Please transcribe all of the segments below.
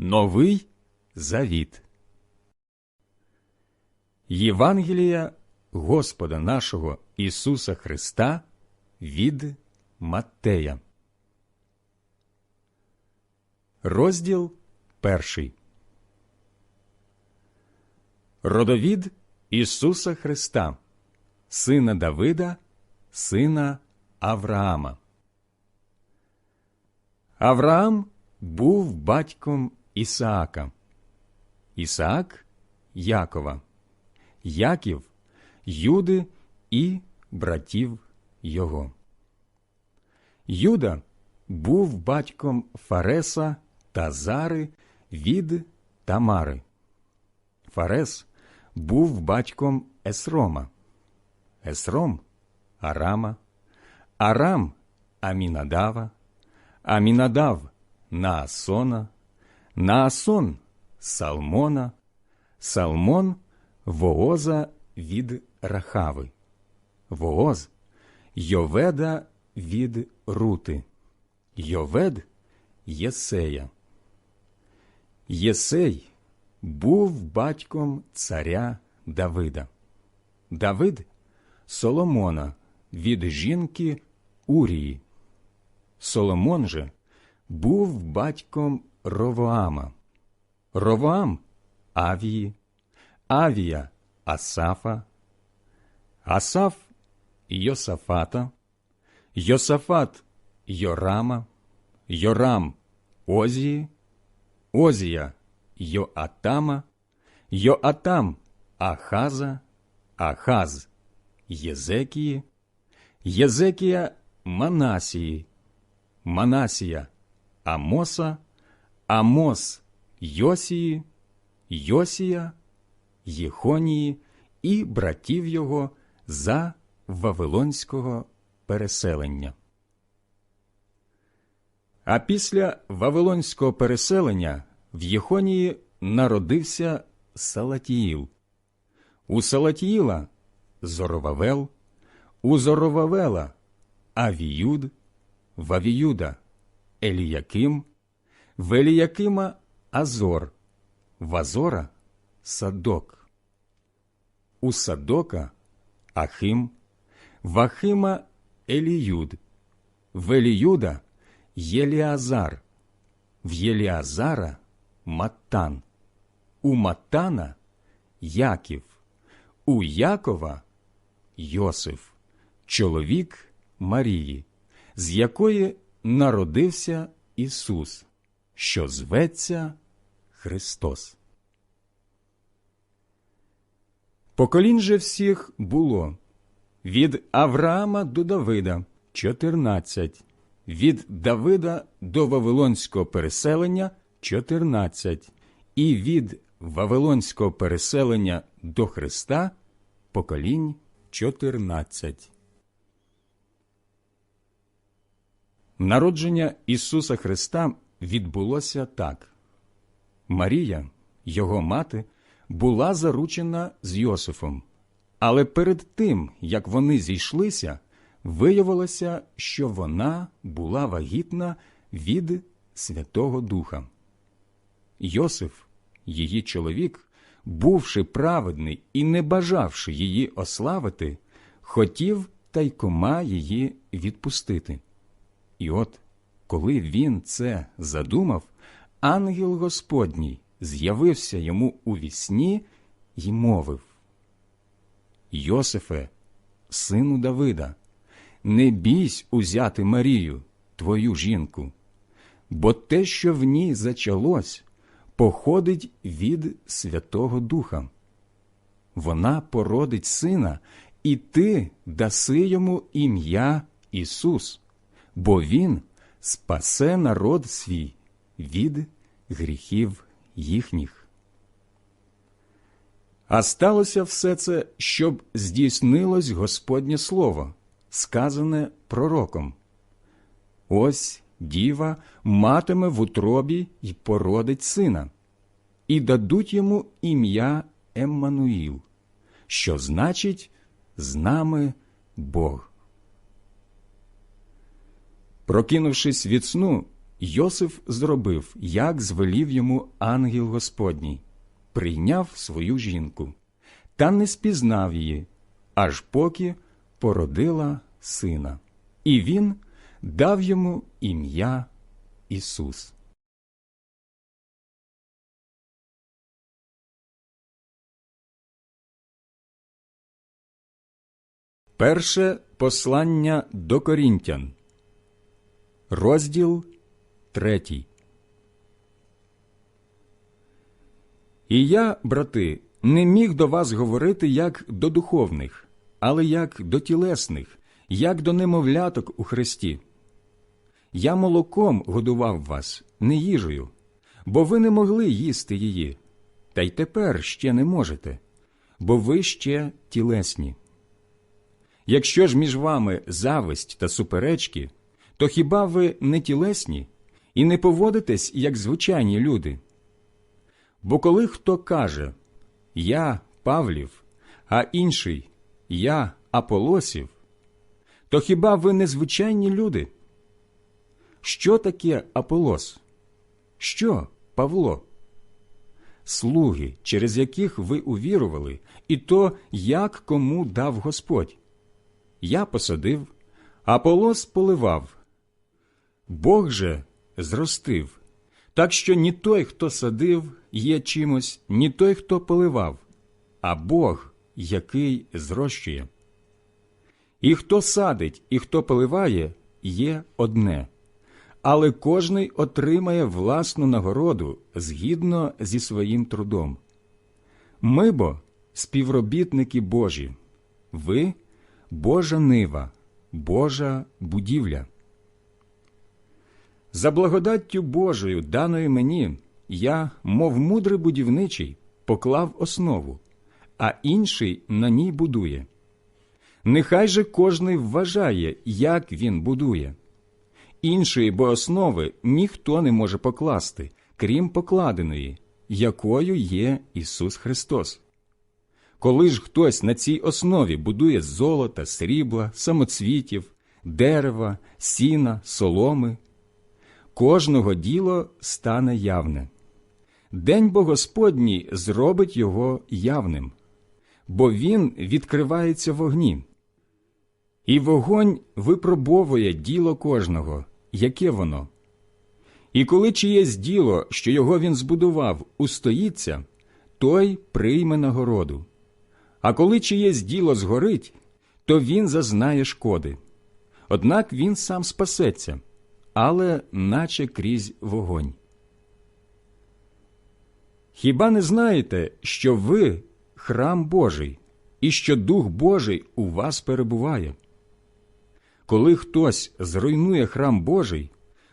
Новий Завіт. Євангелія Господа нашого Ісуса Христа від Маттея. Розділ перший. Родовід Ісуса Христа, сина Давида, сина Авраама. Авраам був батьком Ісаака, Ісаак Якова, Яків Юди і братів його. Юда був батьком Фареса та Зари від Тамари. Фарес був батьком Есрома, Есром Арама, Арам Амінадава, Амінадав Наасона, Наасон Салмона, Салмон Вооза від Рахави, Вооз Йоведа від Рути, Йовед Єсея. Єсей був батьком царя Давида. Давид Соломона від жінки Урії. Соломон же був батьком Ровоама. Ровоам Авії, Авія Асафа, Асаф Йосафата, Йосафат Йорама, Йорам Озії, Озія Йоатама, Йоатам Ахаза, Ахаз Єзекії, Єзекія Манасії, Манасія Амоса, Амос Йосії, Йосія, Єхонії і братів його за Вавилонського переселення. А після Вавилонського переселення в Єхонії народився Салатіїл. У Салатіїла Зоровавел, у Зоровавела Авіюд, в Авіюда Еліяким, в Еліякима Азор, в Азора Садок. У Садока Ахим, в Ахима Еліюд, в Еліюда Єліазар, в Єліазара Маттан, у Маттана Яків, у Якова Йосиф, чоловік Марії, з якої народився Ісус, що зветься Христос. Поколінь же всіх було від Авраама до Давида чотирнадцять, від Давида до Вавилонського переселення чотирнадцять, і від Вавилонського переселення до Христа поколінь чотирнадцять. Народження Ісуса Христа відбулося так. Марія, його мати, була заручена з Йосифом, але перед тим, як вони зійшлися, виявилося, що вона була вагітна від Святого Духа. Йосиф, її чоловік, бувши праведний і не бажавши її ославити, хотів тайкома її відпустити. І от, коли він це задумав, ангел Господній з'явився йому у вісні й мовив Йосифе, сину Давида, не бійсь узяти Марію, твою жінку, бо те, що в ній зачалось, походить від Святого Духа. Вона породить сина, і ти даси йому ім'я Ісус, бо Він спасе народ свій від гріхів їхніх. А сталося все це, щоб здійснилось Господнє Слово, сказане пророком. Ось діва матиме в утробі й породить сина, і дадуть йому ім'я Еммануїл, що значить з нами Бог. Прокинувшись від сну, Йосиф зробив, як звелів йому ангел Господній, прийняв свою жінку, та не спізнав її, аж поки породила сина, і він дав йому ім'я Ісус. Перше послання до Корінтян, розділ третій. І я, брати, не міг до вас говорити як до духовних, але як до тілесних, як до немовляток у Христі. Я молоком годував вас, не їжею, бо ви не могли їсти її, та й тепер ще не можете, бо ви ще тілесні. Якщо ж між вами зависть та суперечки, то хіба ви не тілесні і не поводитесь, як звичайні люди? Бо коли хто каже Я Павлів, а інший Я Аполосів, то хіба ви не звичайні люди? Що таке Аполос? Що Павло? Слуги, через яких ви увірували, і то, як кому дав Господь. Я посадив, Аполос поливав. Бог же зростив, так що ні той, хто садив, є чимось, ні той, хто поливав, а Бог, який зрощує. І хто садить, і хто поливає, є одне, але кожний отримає власну нагороду згідно зі своїм трудом. Ми бо співробітники Божі, ви Божа нива, Божа будівля. За благодаттю Божою, даною мені, я, мов мудрий будівничий, поклав основу, а інший на ній будує. Нехай же кожний вважає, як він будує. Іншої бо основи ніхто не може покласти, крім покладеної, якою є Ісус Христос. Коли ж хтось на цій основі будує золота, срібла, самоцвітів, дерева, сіна, соломи, кожного діло стане явне. День бо Господній зробить його явним, бо він відкривається в огні. І вогонь випробовує діло кожного, яке воно. І коли чиєсь діло, що його він збудував, устоїться, той прийме нагороду. А коли чиєсь діло згорить, то він зазнає шкоди. Однак він сам спасеться, але наче крізь вогонь. Хіба не знаєте, що ви храм Божий, і що Дух Божий у вас перебуває? Коли хтось зруйнує храм Божий,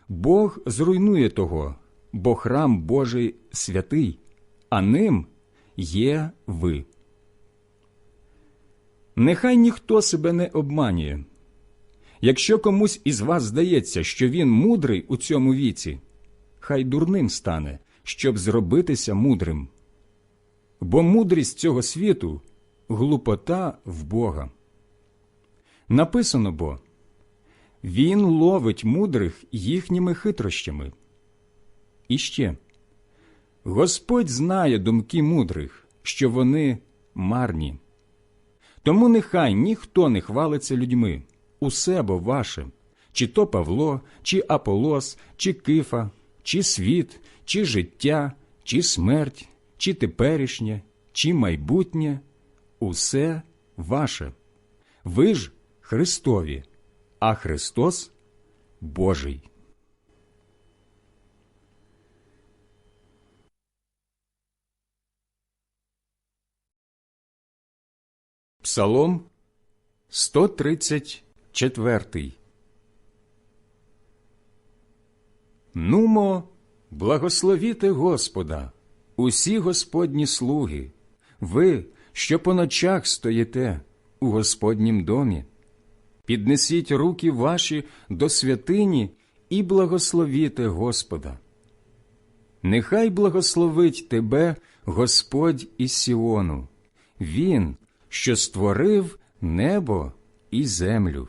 Бог зруйнує того, бо храм Божий святий, а ним є ви. Нехай ніхто себе не обманює. Якщо комусь із вас здається, що він мудрий у цьому віці, хай дурним стане, щоб зробитися мудрим. Бо мудрість цього світу глупота в Бога. Написано бо Він ловить мудрих їхніми хитрощами. І ще Господь знає думки мудрих, що вони марні. Тому нехай ніхто не хвалиться людьми, усе бо ваше, чи то Павло, чи Аполос, чи Кифа, чи світ, чи життя, чи смерть, чи теперішнє, чи майбутнє, усе ваше. Ви ж Христові, а Христос Божий. Псалом 134 Нумо, благословіте Господа, усі Господні слуги, ви, що по ночах стоїте у Господнім домі. Піднесіть руки ваші до святині і благословіте Господа. Нехай благословить тебе Господь із Сіону. Він, що створив небо і землю.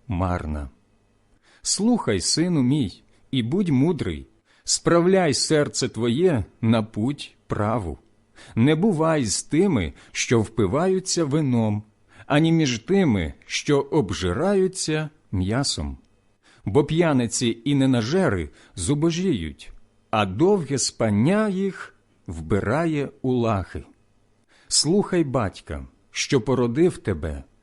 марна. Слухай, сину мій, і будь мудрий, справляй серце твоє на путь праву. Не бувай з тими, що впиваються вином, ані між тими, що обжираються м'ясом. Бо п'яниці і ненажери зубожіють, а довге спання їх вбирає у лахи. Слухай батька, що породив тебе,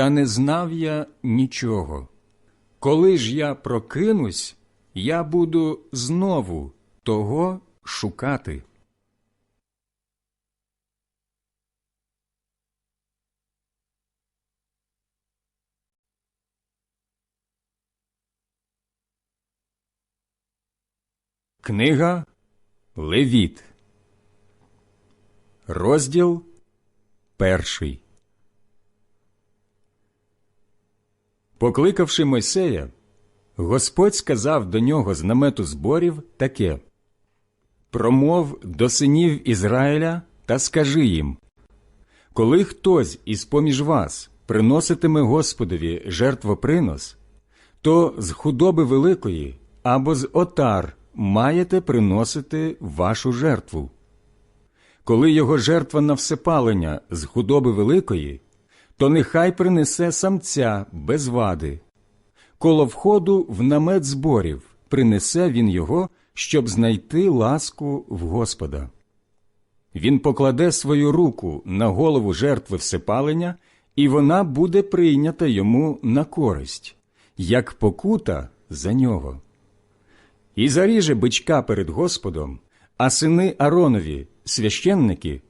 та не знав я нічого. Коли ж я прокинусь, я буду знову того шукати. Книга Левіт, розділ перший. Покликавши Мойсея, Господь сказав до нього з намету зборів таке Промов до синів Ізраїля та скажи їм Коли хтось із поміж вас приноситиме Господові жертвопринос, то з худоби великої або з отар маєте приносити вашу жертву. Коли його жертва на всепалення з худоби великої, то нехай принесе самця без вади. Коло входу в намет зборів принесе він його, щоб знайти ласку в Господа. Він покладе свою руку на голову жертви всепалення, і вона буде прийнята йому на користь, як покута за нього. І заріже бичка перед Господом, а сини Аронові, священники,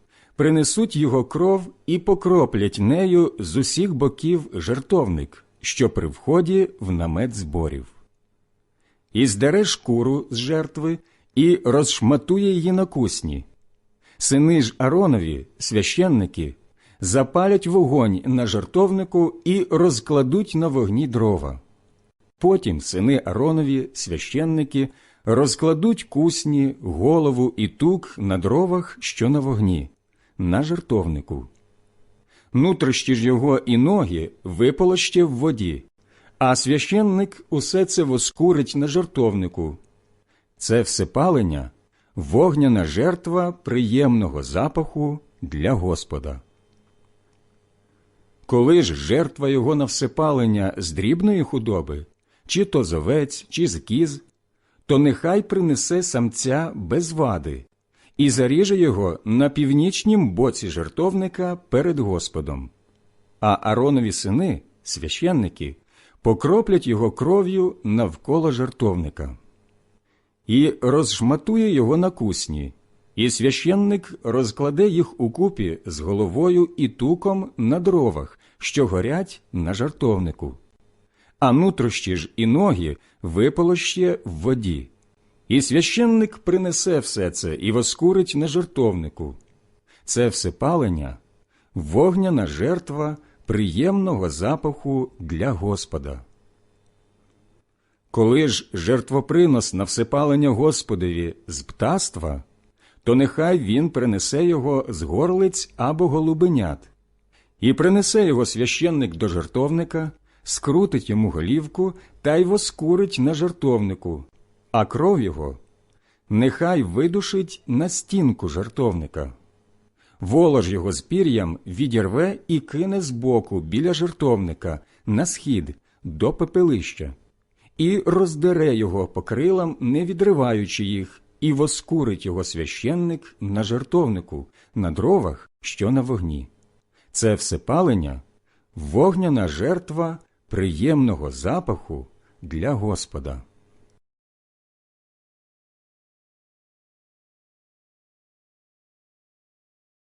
принесуть його кров і покроплять нею з усіх боків жертовник, що при вході в намет зборів. І здере шкуру з жертви і розшматує її на кусні. Сини ж Аронові, священники, запалять вогонь на жертовнику і розкладуть на вогні дрова. Потім сини Аронові, священники, розкладуть кусні, голову і тук на дровах, що на вогні, на жертовнику. Нутрощі ж його і ноги виполоще в воді, а священник усе це воскурить на жертовнику. Це всепалення – вогняна жертва приємного запаху для Господа. Коли ж жертва його на всепалення з дрібної худоби, чи то з чи з кіз, то нехай принесе самця без вади і заріже його на північнім боці жертовника перед Господом. А Аронові сини, священники, покроплять його кров'ю навколо жертовника. І розшматує його на кусні, і священник розкладе їх укупі з головою і туком на дровах, що горять на жартовнику. А нутрощі ж і ноги виполоще в воді. І священник принесе все це і воскурить на жертовнику. Це всепалення, вогняна жертва приємного запаху для Господа. Коли ж жертвопринос на всепалення Господові з птаства, то нехай він принесе його з горлиць або голубенят, і принесе його священник до жертовника, скрутить йому голівку та й воскурить на жертовнику, а кров його нехай видушить на стінку жертовника. Волож його з пір'ям відірве і кине збоку біля жертовника на схід до пепелища, і роздере його по крилам, не відриваючи їх, і воскурить його священник на жертовнику, на дровах, що на вогні. Це всепалення, вогняна жертва приємного запаху для Господа.